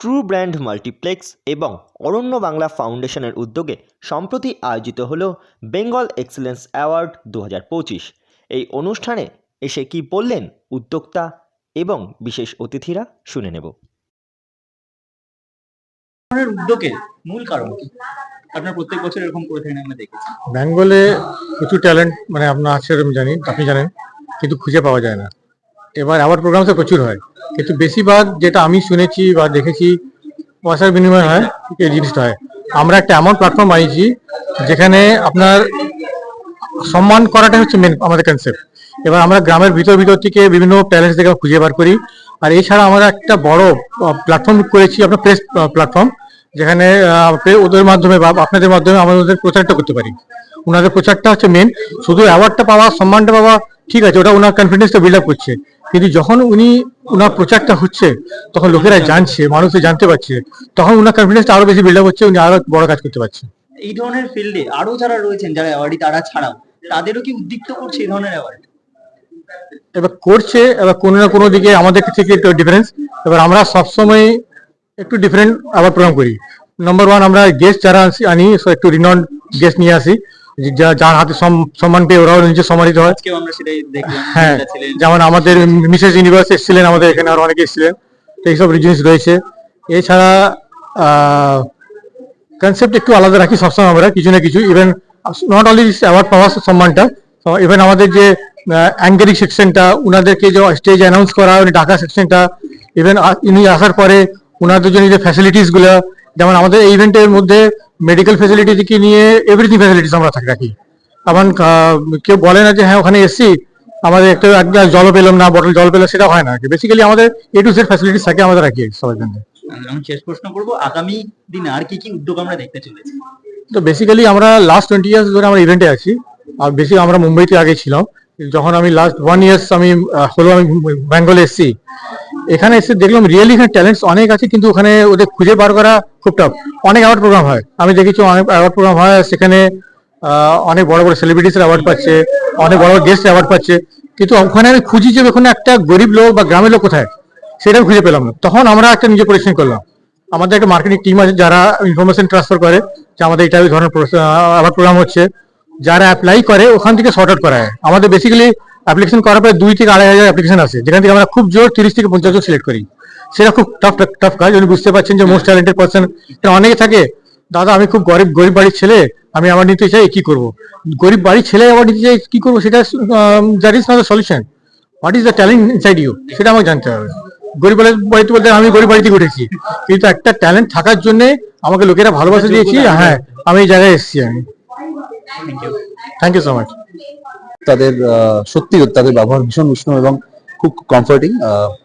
True brand multiplex এবং অরণ্য বাংলা ফাউন্ডেশনের উদ্যোগে সম্প্রতি আয়োজিত হল বেঙ্গল এক্সেলেন্স অ্যাওয়ার্ড দু পঁচিশ। এই অনুষ্ঠানে এসে কি বললেন উদ্যোক্তা এবং বিশেষ অতিথিরা শুনে নেব। উদ্যোগের মূল কারণ কি? আপনার প্রত্যেক বছর এরকম করে থাকেন আমরা দেখেছি। বেঙ্গলে প্রচুর ট্যালেন্ট মানে আপনার আছে আমি জানি আপনি জানেন কিন্তু খুঁজে পাওয়া যায় না। এবার অ্যাওয়ার্ড প্রোগ্রাম তো প্রচুর হয়। কিন্তু বেশিরভাগ যেটা আমি শুনেছি বা দেখেছি, পয়সার বিনিময় হয় এই জিনিসটা হয়। আমরা একটা এমন প্ল্যাটফর্ম বানিয়েছি, যেখানে আপনার সম্মান করাটা হচ্ছে মেন আমাদের কনসেপ্ট এবার আমরা গ্রামের ভিতর ভিতর থেকে বিভিন্ন ট্যালেন্ট থেকে খুঁজে বার করি। আর এছাড়া আমরা একটা বড় প্ল্যাটফর্ম করেছি, আপনার প্রেস প্ল্যাটফর্ম যেখানে ওদের মাধ্যমে বা আপনাদের মাধ্যমে আমরা ওদের প্রচারটা করতে পারি। ওনাদের প্রচারটা হচ্ছে মেন শুধু অ্যাওয়ার্ডটা পাওয়া, সম্মানটা পাওয়া, ঠিক আছে, ওটা ওনার কনফিডেন্সটা বিল্ড আপ করছে। কিন্তু যখন উনি ওনার প্রচারটা হচ্ছে তখন লোকেরা জানছে মানুষে জানতে পারছে তখন ওনার কনফিডেন্সটা আরও বেশি বিল্ড আপ হচ্ছে উনি আরও বড় কাজ করতে পারছে। এই ধরনের ফিল্ডে আরও যারা রয়েছেন যারা অ্যাওয়ার্ডি তারা ছাড়াও তাদেরও কি উদ্দীপ্ত করছে এই ধরনের অ্যাওয়ার্ড এবার করছে এবার কোনো না কোনো দিকে আমাদের থেকে একটু ডিফারেন্স এবার আমরা সবসময় একটু ডিফারেন্ট আবার প্রোগ্রাম করি। নম্বর ওয়ান আমরা গেস্ট যারা আসি- আনি একটু রিনন গেস্ট নিয়ে আসি। যার হাতে সম্মান পেয়ে ওরাও নিজে সম্মানিত হয়। হ্যাঁ যেমন আমাদের মিসেস ইউনিভার্স এসেছিলেন আমাদের এখানে আরও অনেকে এসেছিলেন তো এইসব জিনিস রয়েছে। এছাড়া কনসেপ্ট একটু আলাদা রাখি সবসময় আমরা কিছু না কিছু ইভেন নট অনলি অ্যাওয়ার্ড পাওয়ার সম্মানটা ইভেন আমাদের যে অ্যাঙ্কারিং সেকশনটা উনাদেরকে যে স্টেজ অ্যানাউন্স করা ডাকা সেকশনটা ইভেন ইনি আসার পরে ওনাদের জন্য যে ফ্যাসিলিটিসগুলো যেমন আমাদের এই ইভেন্টের মধ্যে মেডিকেল ফ্যাসিলিটি থেকে নিয়ে এভরিথিং ফ্যাসিলিটিস আমরা থাকি রাখি। এমন কেউ বলে না যে হ্যাঁ ওখানে এসছি। আমাদের একটা একটা জল পেলাম না বটল জল পেলাম সেটা হয় না। বেসিক্যালি আমাদের এ টু জেড ফ্যাসিলিটিস থাকে আমাদের রাখি সবার জন্য। আমি শেষ প্রশ্ন করব। আগামী দিনে আর কি কি উদ্যোগ আমরা দেখতে চলেছি? তো বেসিক্যালি আমরা লাস্ট টোয়েন্টি ইয়ার্স ধরে আমরা ইভেন্টে আছি। আর বেশি আমরা মুম্বাইতে আগে ছিলাম। যখন আমি লাস্ট ওয়ান ইয়ার্স আমি হলো আমি বেঙ্গলে এসেছি। এখানে এসে দেখলাম রিয়েলি এখানে ট্যালেন্টস অনেক আছে, কিন্তু ওখানে ওদের খুঁজে বার করা খুব টাফ অনেক অ্যাওয়ার্ড প্রোগ্রাম হয়। আমি দেখেছি অনেক অ্যাওয়ার্ড প্রোগ্রাম হয়, সেখানে অনেক বড় বড় সেলিব্রিটিস অ্যাওয়ার্ড পাচ্ছে, অনেক বড় বড় গেস্ট অ্যাওয়ার্ড পাচ্ছে। কিন্তু ওখানে আমি খুঁজি যে ওখানে একটা গরিব লোক বা গ্রামের লোক কোথায়, সেটা আমি খুঁজে পেলাম না। তখন আমরা একটা নিজে পরিশ্রম করলাম। আমাদের একটা মার্কেটিং টিম আছে যারা ইনফরমেশন ট্রান্সফার করে, যে আমাদের এটা ধরনের অ্যাওয়ার্ড প্রোগ্রাম হচ্ছে। যারা অ্যাপ্লাই করে ওখান থেকে সর্ট আউট করা হয় আমাদের বেসিক্যালি অ্যাপ্লিকেশন করার পরে দুই থেকে আড়াই হাজার অ্যাপ্লিকেশন আছে। যেখান থেকে আমরা খুব জোর তিরিশ থেকে পঞ্চাশ জন সিলেক্ট করি। সেটা খুব টাফ টাফ কাজ। উনি বুঝতে পারছেন যে মোস্ট ট্যালেন্টেড পার্সন অনেকে থাকে দাদা আমি খুব গরিব গরিব বাড়ির ছেলে আমি আমার নিতে চাই কি করব? গরিব বাড়ির ছেলে আবার নিতে চাই কি করব? সেটা that is not solution what is the talent inside you সেটা আমাকে জানতে হবে। গরিব বাড়িতে বলতে আমি গরিব বাড়ি থেকে উঠেছি। কিন্তু একটা ট্যালেন্ট থাকার জন্য আমাকে লোকেরা ভালোবাসা দিয়েছি হ্যাঁ আমি এই জায়গায় এসেছি আমি। থ্যাংক ইউ সো মাচ তাদের সত্যি তাদের ব্যবহার ভীষণ উষ্ণ এবং খুব কমফোর্টিং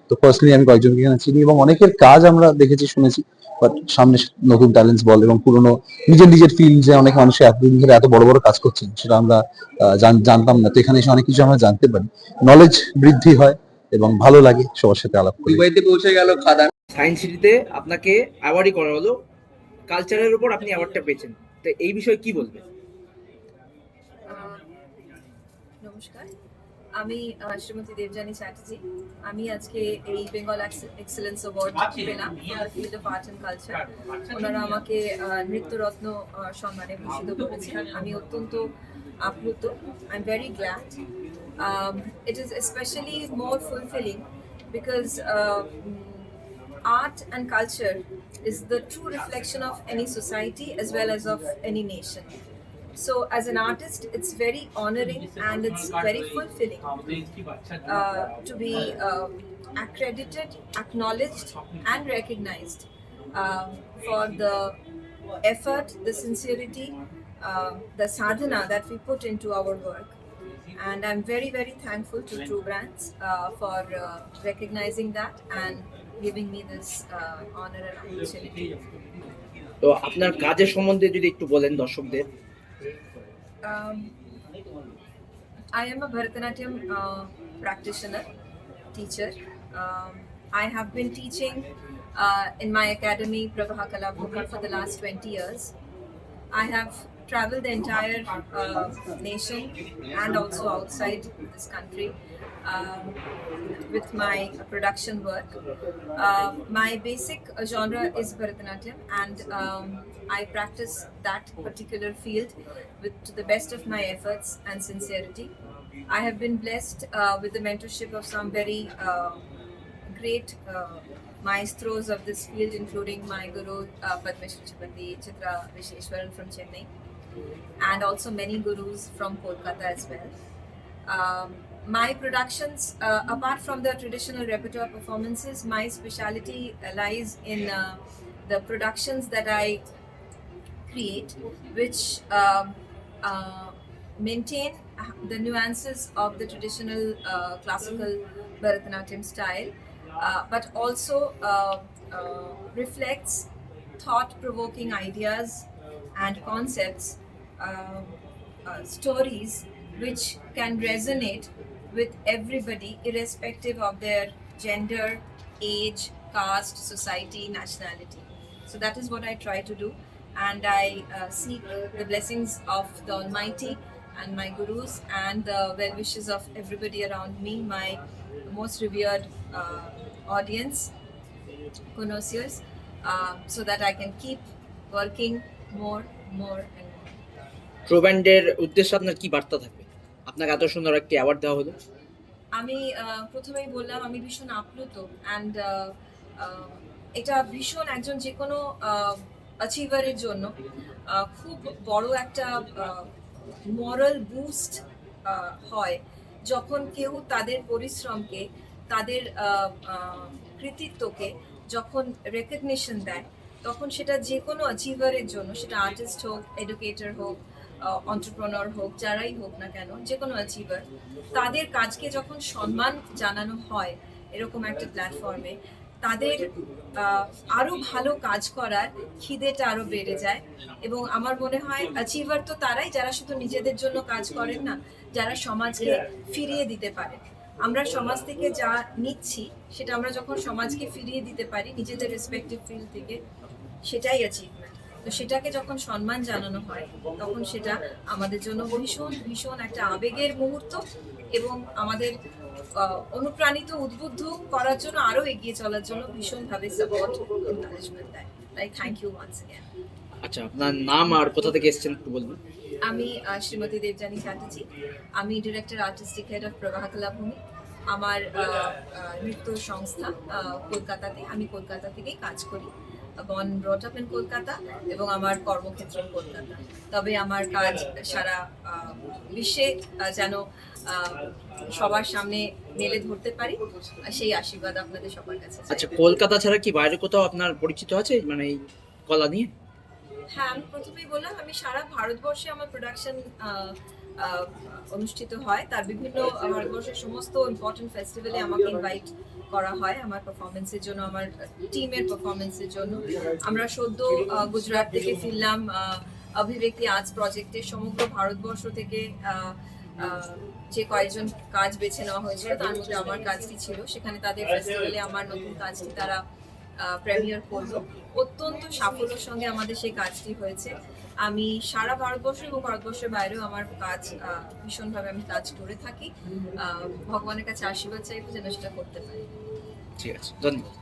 তো পার্সোনালি আমি কয়েকজনকে এখানে চিনি এবং অনেকের কাজ আমরা দেখেছি শুনেছি বাট সামনে নতুন ট্যালেন্টস বল এবং পুরনো নিজের নিজের ফিল্ড যে অনেক মানুষ এতদিন ধরে এত বড় বড় কাজ করছেন সেটা আমরা আহ, জান- জানতাম না। তো এখানে এসে অনেক কিছু আমরা জানতে পারি। নলেজ বৃদ্ধি হয় এবং ভালো লাগে সবার সাথে আলাপ করে। দুবাইতে পৌঁছে গেল খাদান। সায়েন্স সিটিতে আপনাকে অ্যাওয়ার্ডই করা হলো। কালচারের উপর আপনি অ্যাওয়ার্ডটা পেয়েছেন। তো এই বিষয়ে কি বলবেন? নমস্কার। আমি শ্রীমতী দেবযানী চ্যাটার্জি। আমি আজকে এই বেঙ্গল এক্সেলেন্স অ্যাওয়ার্ড পেলাম field of art and culture ওনারা আমাকে নৃত্যরত্ন সম্মানে ভূষিত করেছেন। আমি অত্যন্ত আপ্লুত। I am very glad it is specially more fulfilling because art and culture is the true reflection of any society as well as of any nation. So, as an artist, it's very honoring and it's very fulfilling uh, to be uh, accredited, acknowledged, and recognized um, for the effort, the sincerity, uh, the sadhana that we put into our work. And I'm very, very thankful to True Brands uh, for uh, recognizing that and giving me this uh, honor and opportunity. তো আপনার কাজের সম্বন্ধে যদি একটু বলেন দর্শকদের um, I am a Bharatanatyam uh, practitioner, teacher. Um, I have been teaching uh, in my academy, Prabha Kala Bhumi, for the last 20 years. I have travel the entire uh, nation and also outside this country um, with my production work. Uh, my basic uh, genre is Bharatanatyam, and um, I practice that particular field with to the best of my efforts and sincerity. I have been blessed uh, with the mentorship of some very uh, great uh, maestros of this field, including my guru uh, Padmeshwar Chitra Visheshwaran from Chennai, and also many gurus from Kolkata as well. Um, my productions, uh, apart from the traditional repertoire performances, my speciality lies in uh, the productions that I create, which um, uh, maintain the nuances of the traditional uh, classical Bharatanatyam style, uh, but also uh, reflects thought-provoking ideas and concepts, uh, uh, stories which can resonate with everybody, irrespective of their gender, age, caste, society, nationality. So that is what I try to do, and I uh, seek the blessings of the Almighty and my gurus and the well wishes of everybody around me, my most revered uh, audience, connoisseurs, uh, so that I can keep working more, more, and more. Pro ব্যান্ডের উদ্দেশ্যে আপনার কি বার্তা থাকবে? আপনাকে এত সুন্দর একটি অ্যাওয়ার্ড দেওয়া হলো। আমি প্রথমেই বললাম, আমি ভীষণ আপ্লুত অ্যান্ড এটা ভীষণ একজন যে কোনো অ্যাচিভারের জন্য খুব বড় একটা মরাল বুস্ট হয়। যখন কেউ তাদের পরিশ্রমকে, তাদের কৃতিত্বকে যখন রেকগনিশন দেয়, তখন সেটা যে কোনো অ্যাচিভারের জন্য, সেটা আর্টিস্ট হোক এডুকেটর হোক অন্টারপ্রনর হোক, যারাই হোক না কেন যে কোনো অ্যাচিভার তাদের কাজকে যখন সম্মান জানানো হয় এরকম একটা প্ল্যাটফর্মে তাদের আরও ভালো কাজ করার খিদেটা আরও বেড়ে যায়। এবং আমার মনে হয় অ্যাচিভার তো তারাই, যারা শুধু নিজেদের জন্য কাজ করেন না, যারা সমাজকে ফিরিয়ে দিতে পারে। আমরা সমাজ থেকে যা নিচ্ছি, সেটা আমরা যখন সমাজকে ফিরিয়ে দিতে পারি, নিজেদের রেসপেক্টিভ ফিল্ড থেকে, সেটাই অ্যাচিভমেন্ট তো সেটাকে যখন সম্মান জানানো হয় তখন সেটা আমাদের জন্য ভীষণ ভীষণ একটা আবেগের মুহূর্ত এবং আমাদের অনুপ্রাণিত উদ্বুদ্ধ করার জন্য আরও এগিয়ে চলার জন্য ভীষণভাবে সাপোর্ট এনকারেজমেন্ট দেয়। তাই থ্যাংক ইউ ওয়ান্স অ্যাগেন আচ্ছা আপনার নাম আর কোথা থেকে এসেছেন একটু বলবেন? আমি শ্রীমতী দেবযানী চ্যাটার্জি। আমি ডিরেক্টর আর্টিস্টিক হেড অফ প্রবাহ কলাভূমি আমার নৃত্য সংস্থা কলকাতাতে। আমি কলকাতা থেকেই কাজ করি। বন ব্রট আপ ইন কলকাতা এবং আমার কর্মক্ষেত্র কলকাতা। তবে আমার কাজ সারা বিশ্বে যেন সবার সামনে মেলে ধরতে পারি সেই আশীর্বাদ আপনাদের সবার কাছে আচ্ছা কলকাতা ছাড়া কি বাইরে কোথাও আপনার পরিচিত আছে মানে এই কলা নিয়ে? হ্যাঁ আমি প্রথমেই বললাম আমি সারা ভারতবর্ষে আমার প্রোডাকশন অনুষ্ঠিত হয়। তার বিভিন্ন ভারতবর্ষের সমস্ত ইম্পর্টেন্ট ফেস্টিভ্যালে আমাকে ইনভাইট করা হয় আমার পারফরমেন্সের জন্য, আমার টিমের পারফরমেন্সের জন্য। আমরা সদ্য গুজরাট থেকে ফিরলাম। অভিব্যক্তি আজ প্রজেক্টের সমগ্র ভারতবর্ষ থেকে যে কয়েকজন কাজ বেছে নেওয়া হয়েছিল, তার মধ্যে আমার কাজটি ছিল। সেখানে তাদের ফেস্টিভ্যালে আমার নতুন কাজটি তারা প্রেমিয়ার করব অত্যন্ত সাফল্যের সঙ্গে আমাদের সেই কাজটি হয়েছে। আমি সারা ভারতবর্ষ এবং ভারতবর্ষের বাইরেও আমার কাজ ভীষণভাবে আমি কাজ করে থাকি। ভগবানের কাছে আশীর্বাদ চাইব যেন সেটা করতে পারি। ঠিক আছে, ধন্যবাদ।